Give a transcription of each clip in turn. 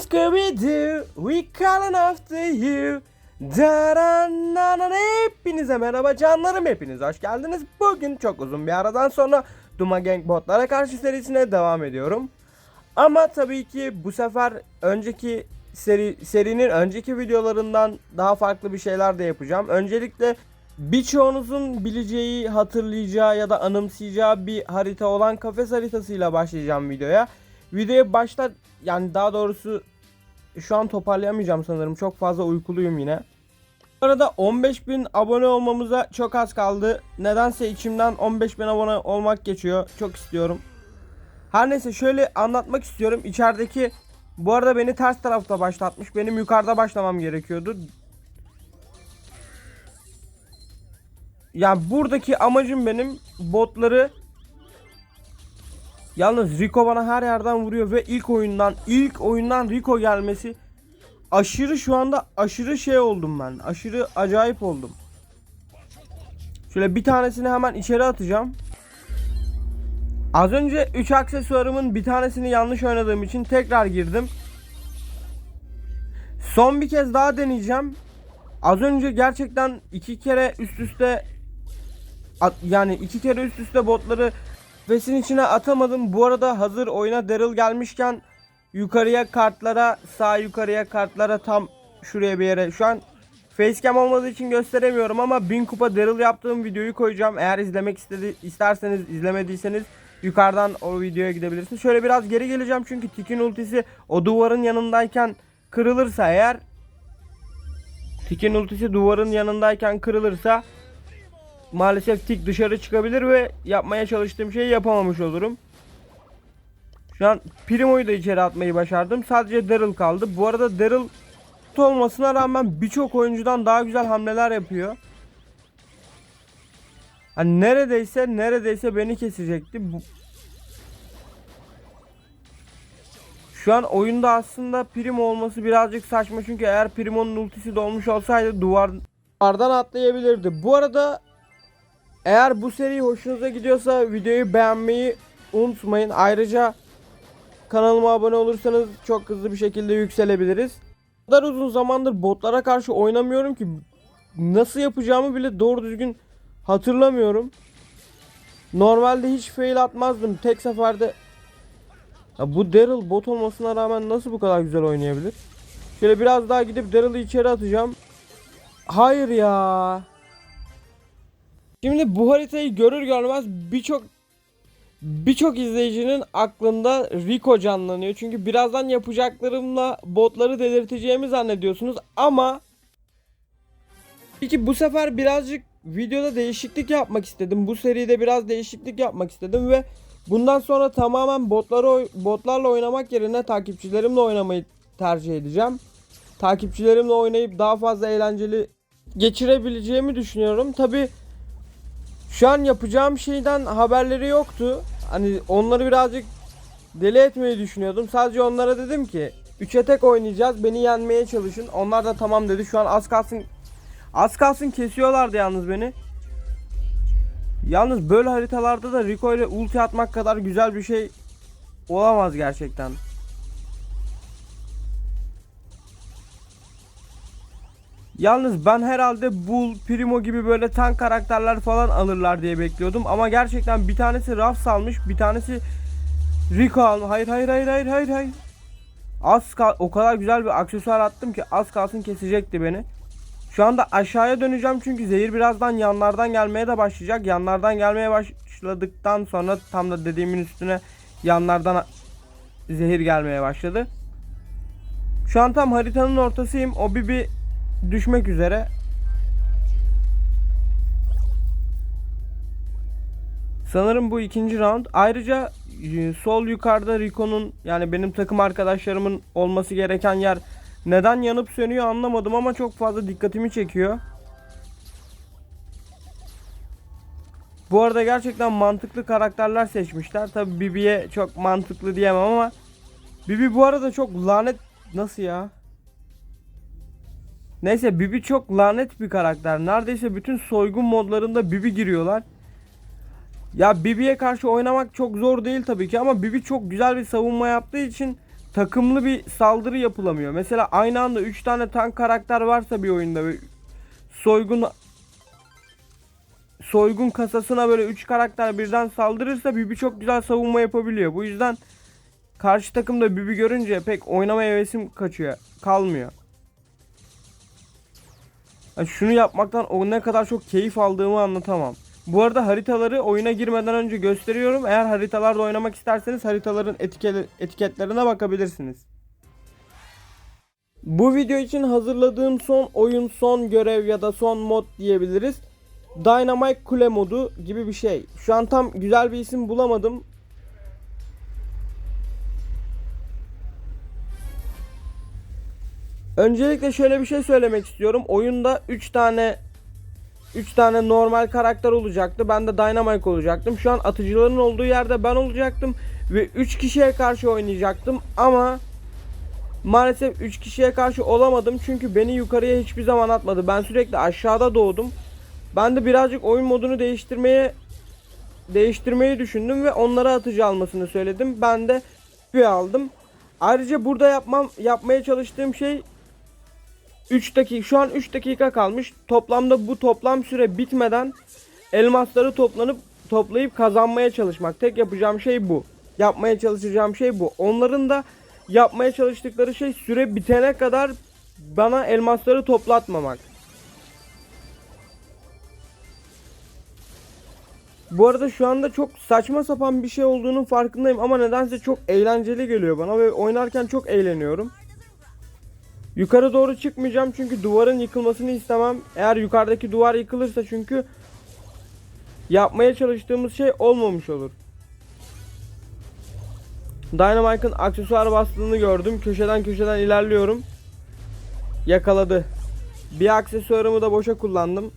Scooby-Doo, we calling after you. Darananan. Hepinize merhaba canlarım hepiniz hoş geldiniz. Bugün çok uzun bir aradan sonra Duma Gang botlara karşı serisine devam ediyorum. Ama tabii ki bu sefer önceki seri serinin önceki videolarından daha farklı bir şeyler de yapacağım. Öncelikle birçoğunuzun bileceği, hatırlayacağı ya da anımsayacağı bir harita olan kafes haritasıyla başlayacağım videoya. Videoya başlar yani daha doğrusu şu an toparlayamayacağım sanırım. Çok fazla uykuluyum yine. Bu arada 15.000 abone olmamıza çok az kaldı. Nedense içimden 15.000 abone olmak geçiyor. Çok istiyorum. Her neyse şöyle anlatmak istiyorum. İçerideki bu arada beni ters tarafta başlatmış. Benim yukarıda başlamam gerekiyordu. Yani buradaki amacım benim botları Yalnız Rico bana her yerden vuruyor ve ilk oyundan ilk oyundan Rico gelmesi aşırı şu anda aşırı şey oldum ben. Aşırı acayip oldum. Şöyle bir tanesini hemen içeri atacağım. Az önce 3 aksesuarımın bir tanesini yanlış oynadığım için tekrar girdim. Son bir kez daha deneyeceğim. Az önce gerçekten iki kere üst üste yani iki kere üst üste botları Vesin içine atamadım. Bu arada hazır oyuna Daryl gelmişken yukarıya kartlara sağ yukarıya kartlara tam şuraya bir yere şu an facecam olmadığı için gösteremiyorum ama 1000 kupa Daryl yaptığım videoyu koyacağım. Eğer izlemek istedi isterseniz izlemediyseniz yukarıdan o videoya gidebilirsiniz. Şöyle biraz geri geleceğim çünkü Tikin ultisi o duvarın yanındayken kırılırsa eğer Tikin ultisi duvarın yanındayken kırılırsa maalesef tik dışarı çıkabilir ve yapmaya çalıştığım şeyi yapamamış olurum. Şu an Primo'yu da içeri atmayı başardım. Sadece Daryl kaldı. Bu arada Daryl tut olmasına rağmen birçok oyuncudan daha güzel hamleler yapıyor. Hani neredeyse neredeyse beni kesecekti. Bu... Şu an oyunda aslında Primo olması birazcık saçma çünkü eğer Primo'nun ultisi dolmuş olsaydı duvar duvardan atlayabilirdi. Bu arada eğer bu seri hoşunuza gidiyorsa videoyu beğenmeyi unutmayın. Ayrıca kanalıma abone olursanız çok hızlı bir şekilde yükselebiliriz. O kadar uzun zamandır botlara karşı oynamıyorum ki nasıl yapacağımı bile doğru düzgün hatırlamıyorum. Normalde hiç fail atmazdım. Tek seferde ya bu Daryl bot olmasına rağmen nasıl bu kadar güzel oynayabilir? Şöyle biraz daha gidip Daryl'ı içeri atacağım. Hayır ya. Şimdi bu haritayı görür görmez birçok birçok izleyicinin aklında Rico canlanıyor. Çünkü birazdan yapacaklarımla botları delirteceğimi zannediyorsunuz ama Peki bu sefer birazcık videoda değişiklik yapmak istedim. Bu seride biraz değişiklik yapmak istedim ve bundan sonra tamamen botları botlarla oynamak yerine takipçilerimle oynamayı tercih edeceğim. Takipçilerimle oynayıp daha fazla eğlenceli geçirebileceğimi düşünüyorum. Tabi şu an yapacağım şeyden haberleri yoktu. Hani onları birazcık deli etmeyi düşünüyordum. Sadece onlara dedim ki 3'e tek oynayacağız. Beni yenmeye çalışın. Onlar da tamam dedi. Şu an az kalsın az kalsın kesiyorlardı yalnız beni. Yalnız böyle haritalarda da Rico ile ulti atmak kadar güzel bir şey olamaz gerçekten. Yalnız ben herhalde Bull, Primo gibi böyle tank karakterler falan alırlar diye bekliyordum. Ama gerçekten bir tanesi Raf salmış, bir tanesi Rico almış. Hayır hayır hayır hayır hayır hayır. Az kal o kadar güzel bir aksesuar attım ki az kalsın kesecekti beni. Şu anda aşağıya döneceğim çünkü zehir birazdan yanlardan gelmeye de başlayacak. Yanlardan gelmeye başladıktan sonra tam da dediğimin üstüne yanlardan zehir gelmeye başladı. Şu an tam haritanın ortasıyım. O Bibi düşmek üzere. Sanırım bu ikinci round. Ayrıca e, sol yukarıda Rico'nun yani benim takım arkadaşlarımın olması gereken yer neden yanıp sönüyor anlamadım ama çok fazla dikkatimi çekiyor. Bu arada gerçekten mantıklı karakterler seçmişler. Tabi Bibi'ye çok mantıklı diyemem ama Bibi bu arada çok lanet nasıl ya? Neyse Bibi çok lanet bir karakter. Neredeyse bütün soygun modlarında Bibi giriyorlar. Ya Bibi'ye karşı oynamak çok zor değil tabii ki ama Bibi çok güzel bir savunma yaptığı için takımlı bir saldırı yapılamıyor. Mesela aynı anda 3 tane tank karakter varsa bir oyunda ve soygun soygun kasasına böyle 3 karakter birden saldırırsa Bibi çok güzel savunma yapabiliyor. Bu yüzden karşı takımda Bibi görünce pek oynamaya hevesim kaçıyor. Kalmıyor. Yani şunu yapmaktan o ne kadar çok keyif aldığımı anlatamam. Bu arada haritaları oyuna girmeden önce gösteriyorum. Eğer haritalarda oynamak isterseniz haritaların etiketi- etiketlerine bakabilirsiniz. Bu video için hazırladığım son oyun, son görev ya da son mod diyebiliriz. Dynamite Kule modu gibi bir şey. Şu an tam güzel bir isim bulamadım. Öncelikle şöyle bir şey söylemek istiyorum. Oyunda 3 tane 3 tane normal karakter olacaktı. Ben de Dynamite olacaktım. Şu an atıcıların olduğu yerde ben olacaktım ve 3 kişiye karşı oynayacaktım ama maalesef 3 kişiye karşı olamadım çünkü beni yukarıya hiçbir zaman atmadı. Ben sürekli aşağıda doğdum. Ben de birazcık oyun modunu değiştirmeye değiştirmeyi düşündüm ve onlara atıcı almasını söyledim. Ben de bir aldım. Ayrıca burada yapmam yapmaya çalıştığım şey 3 dakika şu an 3 dakika kalmış. Toplamda bu toplam süre bitmeden elmasları toplanıp toplayıp kazanmaya çalışmak. Tek yapacağım şey bu. Yapmaya çalışacağım şey bu. Onların da yapmaya çalıştıkları şey süre bitene kadar bana elmasları toplatmamak. Bu arada şu anda çok saçma sapan bir şey olduğunun farkındayım ama nedense çok eğlenceli geliyor bana ve oynarken çok eğleniyorum. Yukarı doğru çıkmayacağım çünkü duvarın yıkılmasını istemem. Eğer yukarıdaki duvar yıkılırsa çünkü yapmaya çalıştığımız şey olmamış olur. Dynamite'ın aksesuar bastığını gördüm. Köşeden köşeden ilerliyorum. Yakaladı. Bir aksesuarımı da boşa kullandım.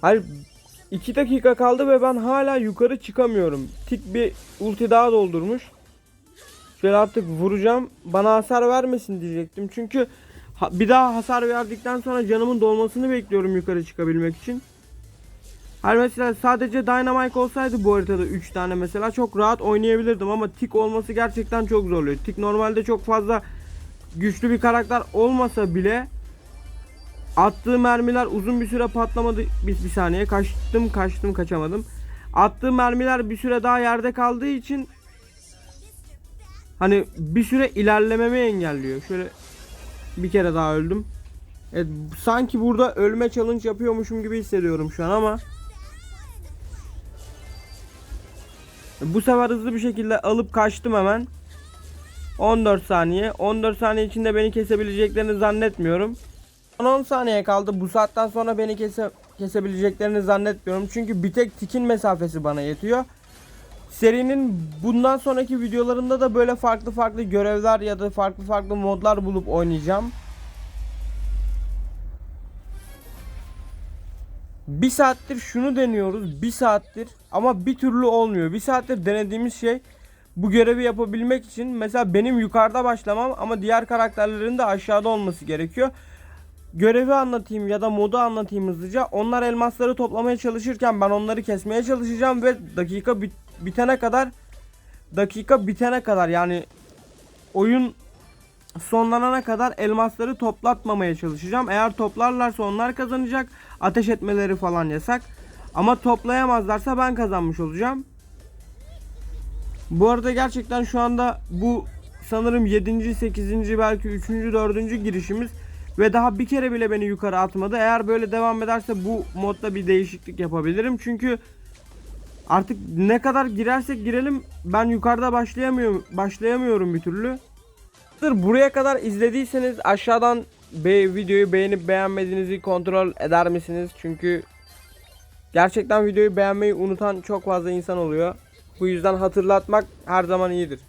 Hayır 2 dakika kaldı ve ben hala yukarı çıkamıyorum. Tik bir ulti daha doldurmuş. Şöyle artık vuracağım. Bana hasar vermesin diyecektim. Çünkü bir daha hasar verdikten sonra canımın dolmasını bekliyorum yukarı çıkabilmek için. Her mesela sadece Dynamite olsaydı bu haritada 3 tane mesela çok rahat oynayabilirdim ama Tik olması gerçekten çok zorluyor. Tik normalde çok fazla güçlü bir karakter olmasa bile attığı mermiler uzun bir süre patlamadı. Bir, bir saniye kaçtım kaçtım kaçamadım. Attığı mermiler bir süre daha yerde kaldığı için hani bir süre ilerlememi engelliyor. Şöyle bir kere daha öldüm. Evet, sanki burada ölme challenge yapıyormuşum gibi hissediyorum şu an ama bu sefer hızlı bir şekilde alıp kaçtım hemen. 14 saniye. 14 saniye içinde beni kesebileceklerini zannetmiyorum. 10 saniye kaldı. Bu saatten sonra beni kese, kesebileceklerini zannetmiyorum. Çünkü bir tek tikin mesafesi bana yetiyor. Serinin bundan sonraki videolarında da böyle farklı farklı görevler ya da farklı farklı modlar bulup oynayacağım. Bir saattir şunu deniyoruz. Bir saattir ama bir türlü olmuyor. Bir saattir denediğimiz şey bu görevi yapabilmek için mesela benim yukarıda başlamam ama diğer karakterlerin de aşağıda olması gerekiyor. Görevi anlatayım ya da modu anlatayım hızlıca. Onlar elmasları toplamaya çalışırken ben onları kesmeye çalışacağım ve dakika bit- bitene kadar dakika bitene kadar yani oyun sonlanana kadar elmasları toplatmamaya çalışacağım. Eğer toplarlarsa onlar kazanacak. Ateş etmeleri falan yasak. Ama toplayamazlarsa ben kazanmış olacağım. Bu arada gerçekten şu anda bu sanırım 7. 8. belki 3. 4. girişimiz ve daha bir kere bile beni yukarı atmadı. Eğer böyle devam ederse bu modda bir değişiklik yapabilirim. Çünkü artık ne kadar girersek girelim ben yukarıda başlayamıyorum başlayamıyorum bir türlü. Buraya kadar izlediyseniz aşağıdan be videoyu beğenip beğenmediğinizi kontrol eder misiniz? Çünkü gerçekten videoyu beğenmeyi unutan çok fazla insan oluyor. Bu yüzden hatırlatmak her zaman iyidir.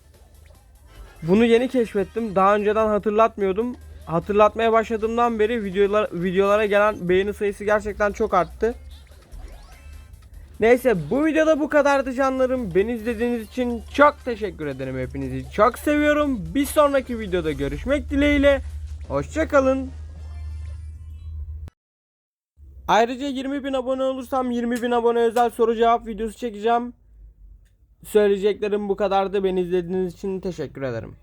Bunu yeni keşfettim. Daha önceden hatırlatmıyordum. Hatırlatmaya başladığımdan beri videolar videolara gelen beğeni sayısı gerçekten çok arttı. Neyse bu videoda bu kadardı canlarım. Beni izlediğiniz için çok teşekkür ederim. Hepinizi çok seviyorum. Bir sonraki videoda görüşmek dileğiyle. Hoşçakalın. Ayrıca 20 bin abone olursam 20 bin abone özel soru cevap videosu çekeceğim. Söyleyeceklerim bu kadardı. Beni izlediğiniz için teşekkür ederim.